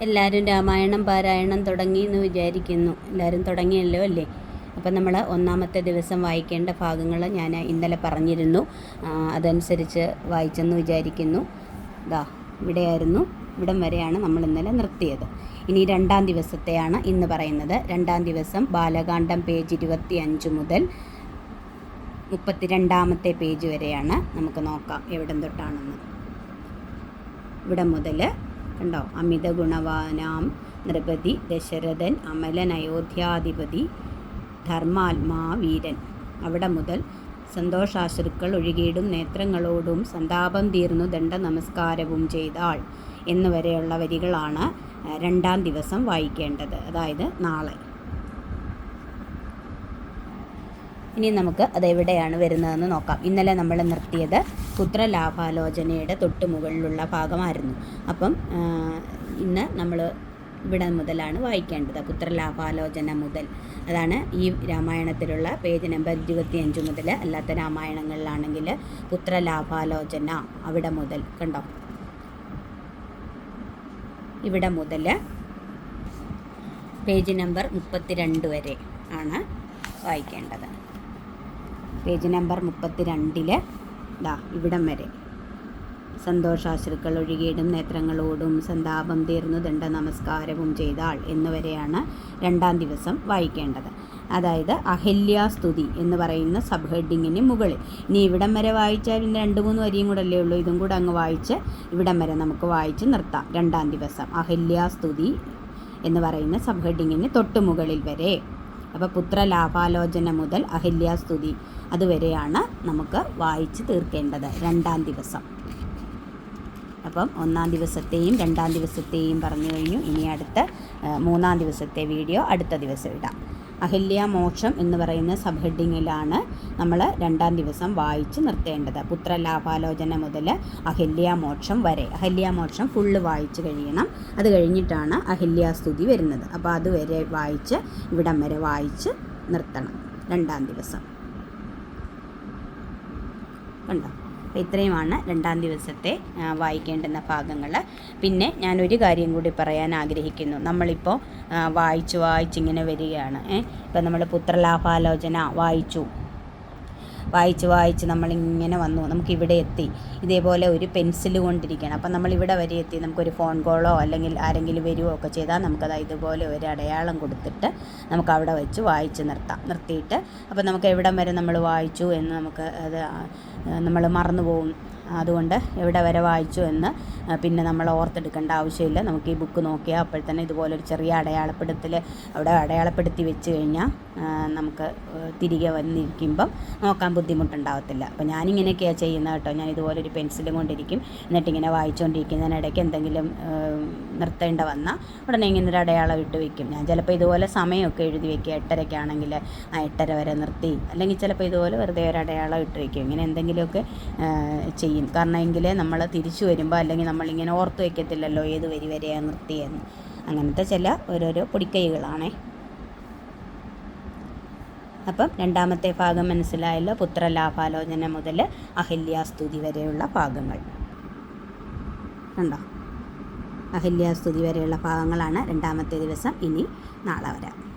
എല്ലാവരും രാമായണം പാരായണം തുടങ്ങി എന്ന് വിചാരിക്കുന്നു. എല്ലാവരും തുടങ്ങിയല്ലോ അല്ലേ? അപ്പം നമ്മൾ ഒന്നാമത്തെ ദിവസം വായിക്കേണ്ട ഭാഗങ്ങൾ ഞാൻ ഇന്നലെ പറഞ്ഞിരുന്നു. അതനുസരിച്ച് വായിച്ചെന്ന് വിചാരിക്കുന്നു. ദാ ഇവിടെയായിരുന്നു. ഇവിടം വരെയാണ് നമ്മൾ ഇന്നലെ നിർത്തിയത്. ഇനി രണ്ടാം ദിവസത്തെയാണ് ഇന്ന് പറയുന്നത്. രണ്ടാം ദിവസം ബാലകാന്ഡം പേജ് ഇരുപത്തി അഞ്ച് മുതൽ മുപ്പത്തിരണ്ടാമത്തെ പേജ് വരെയാണ് നമുക്ക് നോക്കാം എവിടം തൊട്ടാണെന്ന്. ഇവിടെ മുതൽ കണ്ടോ അമിത ഗുണവാനാം നൃപതി ദശരഥൻ അമലൻ അയോധ്യാധിപതി ധർമാത്മാ വീരൻ. അവിടെ മുതൽ സന്തോഷാശ്രുക്കൾ ഒഴുകിയിടും നേത്രങ്ങളോടും സന്താപം തീർന്നു ദണ്ഡ നമസ്കാരവും ചെയ്താൾ എന്നുവരെയുള്ള വരികളാണ് രണ്ടാം ദിവസം വായിക്കേണ്ടത്. അതായത് നാളെ. ഇനി നമുക്ക് അതെവിടെയാണ് വരുന്നതെന്ന് നോക്കാം. ഇന്നലെ നമ്മൾ നിർത്തിയത് പുത്രലാഭാലോചനയുടെ തൊട്ട് മുകളിലുള്ള ഭാഗമായിരുന്നു. അപ്പം ഇന്ന് നമ്മൾ ഇവിടെ മുതലാണ് വായിക്കേണ്ടത്. പുത്രലാഭാലോചന മുതൽ. അതാണ് ഈ രാമായണത്തിലുള്ള പേജ് നമ്പർ ഇരുപത്തിയഞ്ച് മുതൽ അല്ലാത്ത രാമായണങ്ങളിലാണെങ്കിൽ പുത്രലാഭാലോചന അവിടെ മുതൽ കണ്ടോ? ഇവിടെ മുതൽ പേജ് നമ്പർ മുപ്പത്തിരണ്ട് വരെ ആണ് വായിക്കേണ്ടത്. പേജ് നമ്പർ മുപ്പത്തി രണ്ടിൽ ദാ ഇവിടം വരെ. സന്തോഷാശ്രുക്കൾ ഒഴുകിയിടും നേത്രങ്ങളോടും സന്താപം തീർന്നു ദണ്ഡ നമസ്കാരവും ചെയ്താൾ എന്നുവരെയാണ് രണ്ടാം ദിവസം വായിക്കേണ്ടത്. അതായത് അഹല്യാസ്തുതി എന്ന് പറയുന്ന സബ് ഹെഡിങ്ങിന് മുകളിൽ. ഇനി ഇവിടം വരെ വായിച്ചാൽ ഇന്ന് രണ്ട് മൂന്ന് വരിയും കൂടെ അല്ലേ ഉള്ളൂ. ഇതും കൂടെ അങ്ങ് വായിച്ച് ഇവിടം വരെ നമുക്ക് വായിച്ച് നിർത്താം. രണ്ടാം ദിവസം അഹല്യാസ്തുതി എന്ന് പറയുന്ന സബ് ഹെഡിങ്ങിന് തൊട്ട് മുകളിൽ വരെ. അപ്പോൾ പുത്രലാഭാലോചന മുതൽ അഹല്യാസ്തുതി അതുവരെയാണ് നമുക്ക് വായിച്ച് തീർക്കേണ്ടത് രണ്ടാം ദിവസം. അപ്പം ഒന്നാം ദിവസത്തെയും രണ്ടാം ദിവസത്തെയും പറഞ്ഞു കഴിഞ്ഞു. ഇനി അടുത്ത മൂന്നാം ദിവസത്തെ വീഡിയോ അടുത്ത ദിവസം ഇടാം. അഹല്യ മോക്ഷം എന്ന് പറയുന്ന സബ് ഹെഡിങ്ങിലാണ് നമ്മൾ രണ്ടാം ദിവസം വായിച്ച് നിർത്തേണ്ടത്. പുത്രലാഭാലോചന മുതൽ അഹല്യ മോക്ഷം വരെ. അഹല്യ മോക്ഷം ഫുള്ള് വായിച്ച് കഴിയണം. അത് കഴിഞ്ഞിട്ടാണ് അഹല്യാസ്തുതി വരുന്നത്. അപ്പോൾ അതുവരെ വായിച്ച് ഇവിടം വരെ വായിച്ച് നിർത്തണം. രണ്ടാം ദിവസം. കണ്ടോ? അപ്പോൾ ഇത്രയുമാണ് രണ്ടാം ദിവസത്തെ വായിക്കേണ്ടുന്ന ഭാഗങ്ങൾ. പിന്നെ ഞാനൊരു കാര്യം കൂടി പറയാൻ ആഗ്രഹിക്കുന്നു. നമ്മളിപ്പോൾ വായിച്ചു വായിച്ച് വായിച്ചിങ്ങനെ വരികയാണ്. ഇപ്പം നമ്മൾ പുത്രലാഭാലോചന വായിച്ചു. വായിച്ച് വായിച്ച് നമ്മളിങ്ങനെ വന്നു. നമുക്ക് ഇവിടെ എത്തി. ഇതേപോലെ ഒരു പെൻസിൽ കൊണ്ടിരിക്കണം അപ്പം നമ്മൾ ഇവിടെ വരെ എത്തി. നമുക്കൊരു ഫോൺ കോളോ അല്ലെങ്കിൽ ആരെങ്കിലും വരുമോ ഒക്കെ ചെയ്താൽ നമുക്കത് ഇതുപോലെ ഒരു അടയാളം കൊടുത്തിട്ട് നമുക്ക് അവിടെ വെച്ച് വായിച്ച് നിർത്താം. നിർത്തിയിട്ട് അപ്പം നമുക്ക് എവിടം വരെ നമ്മൾ വായിച്ചു എന്ന് നമുക്ക് അത് നമ്മൾ മറന്നു പോകും അതുകൊണ്ട് എവിടെ വരെ വായിച്ചു എന്ന് പിന്നെ നമ്മൾ ഓർത്തെടുക്കേണ്ട ആവശ്യമില്ല. നമുക്ക് ഈ ബുക്ക് നോക്കിയാൽ അപ്പോൾ തന്നെ ഇതുപോലൊരു ചെറിയ അടയാളപ്പെടുത്തൽ അവിടെ അടയാളപ്പെടുത്തി വെച്ച് കഴിഞ്ഞാൽ നമുക്ക് തിരികെ വന്നിരിക്കുമ്പം നോക്കാൻ ബുദ്ധിമുട്ടുണ്ടാവത്തില്ല. അപ്പോൾ ഞാനിങ്ങനെയൊക്കെയാണ് ചെയ്യുന്നത് കേട്ടോ. ഞാൻ ഇതുപോലെ ഒരു പെൻസിലും കൊണ്ടിരിക്കും. എന്നിട്ടിങ്ങനെ വായിച്ചുകൊണ്ടിരിക്കുന്നതിനിടയ്ക്ക് എന്തെങ്കിലും നിർത്തേണ്ട വന്നാൽ ഉടനെ ഇങ്ങനെ ഒരു അടയാളം ഇട്ട് വയ്ക്കും ഞാൻ ചിലപ്പോൾ ഇതുപോലെ സമയമൊക്കെ എഴുതി വയ്ക്കുക എട്ടരയ്ക്കാണെങ്കിൽ ആ എട്ടര വരെ നിർത്തി. അല്ലെങ്കിൽ ചിലപ്പോൾ ഇതുപോലെ വെറുതെ ഒരു അടയാളം ഇട്ട് വയ്ക്കും ഇങ്ങനെ എന്തെങ്കിലുമൊക്കെ ആ, ചെയ്യും. കാരണം എങ്കിലേ നമ്മൾ തിരിച്ചു വരുമ്പോൾ അല്ലെങ്കിൽ നമ്മളിങ്ങനെ ഓർത്ത് വയ്ക്കത്തില്ലല്ലോ ഏത് വരി വരെയാണ് നിർത്തിയെന്ന്. അങ്ങനത്തെ ചില ഓരോരോ പൊടിക്കൈകളാണേ. അപ്പം രണ്ടാമത്തെ ഭാഗം മനസ്സിലായല്ലോ പുത്രലാഭാലോചന മുതൽ അഹല്യാസ്തുതി വരെയുള്ള ഭാഗങ്ങൾ. കണ്ടോ? അഹല്യാസ്തുതി വരെയുള്ള ഭാഗങ്ങളാണ് രണ്ടാമത്തെ ദിവസം ഇനി നാളെ വരാം